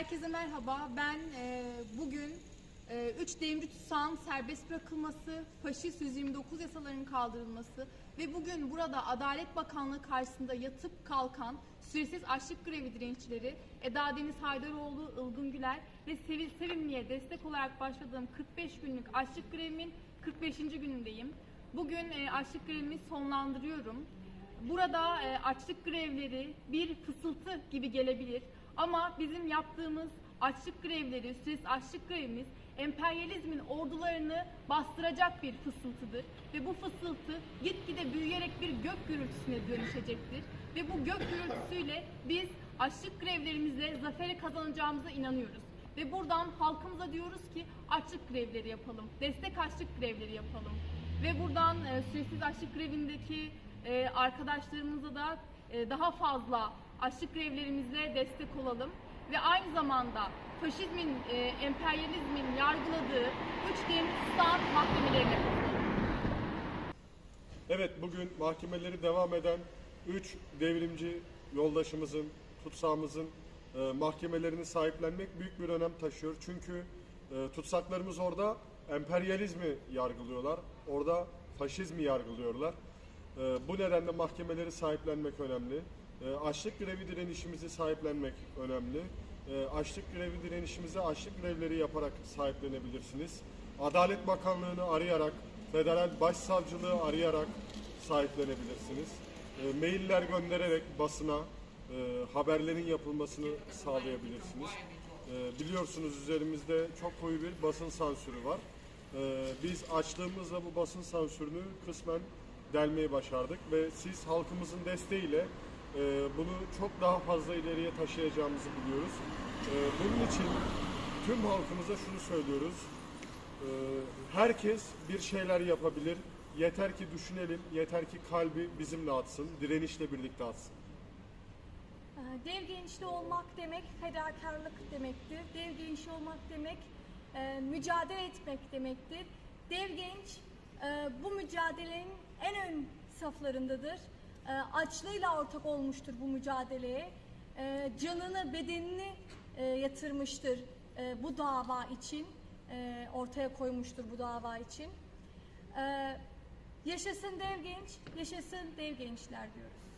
Herkese merhaba. Ben e, bugün 3 devrimci tutsağın serbest bırakılması, faşist 129 yasalarının kaldırılması ve bugün burada Adalet Bakanlığı karşısında yatıp kalkan süresiz açlık grevi direnççileri Eda Deniz Haydaroğlu, Ilgın Güler ve Sevil Sevimli'ye destek olarak başladığım 45 günlük açlık grevimin 45. günündeyim. Bugün e, açlık grevimi sonlandırıyorum. Burada e, açlık grevleri bir fısıltı gibi gelebilir ama bizim yaptığımız açlık grevleri, süresiz açlık grevimiz emperyalizmin ordularını bastıracak bir fısıltıdır ve bu fısıltı gitgide büyüyerek bir gök gürültüsüne dönüşecektir ve bu gök gürültüsüyle biz açlık grevlerimizle zaferi kazanacağımıza inanıyoruz. Ve buradan halkımıza diyoruz ki açlık grevleri yapalım, destek açlık grevleri yapalım. Ve buradan e, süresiz açlık grevindeki e, arkadaşlarımıza da e, daha fazla açlık grevlerimizle destek olalım. Ve aynı zamanda faşizmin, e, emperyalizmin yargıladığı üç devrimci tutsağın mahkemelerine. Evet bugün mahkemeleri devam eden 3 devrimci yoldaşımızın, tutsağımızın e, mahkemelerini sahiplenmek büyük bir önem taşıyor. Çünkü e, tutsaklarımız orada emperyalizmi yargılıyorlar. Orada faşizmi yargılıyorlar. E, bu nedenle mahkemeleri sahiplenmek önemli. E, açlık grevi direnişimizi sahiplenmek önemli. E, açlık grevi direnişimize açlık grevleri yaparak sahiplenebilirsiniz. Adalet Bakanlığı'nı arayarak, Federal Başsavcılığı arayarak sahiplenebilirsiniz. Mailler göndererek basına e, haberlerin yapılmasını sağlayabilirsiniz. Biliyorsunuz üzerimizde çok koyu bir basın sansürü var. Biz açtığımızda bu basın sansürünü kısmen delmeyi başardık ve siz halkımızın desteğiyle e, bunu çok daha fazla ileriye taşıyacağımızı biliyoruz. E, bunun için tüm halkımıza şunu söylüyoruz. Ee, herkes bir şeyler yapabilir. Yeter ki düşünelim, yeter ki kalbi bizimle atsın, direnişle birlikte atsın. Ee, Dev gençli olmak demek fedakarlık demektir. Dev genç olmak demek e, mücadele etmek demektir. Dev genç e, bu mücadelenin en ön saflarındadır. E, açlığıyla ortak olmuştur bu mücadeleye. E, canını, bedenini e, yatırmıştır e, bu dava için. E, ortaya koymuştur bu dava için. Yaşasın dev genç, yaşasın dev gençler diyoruz.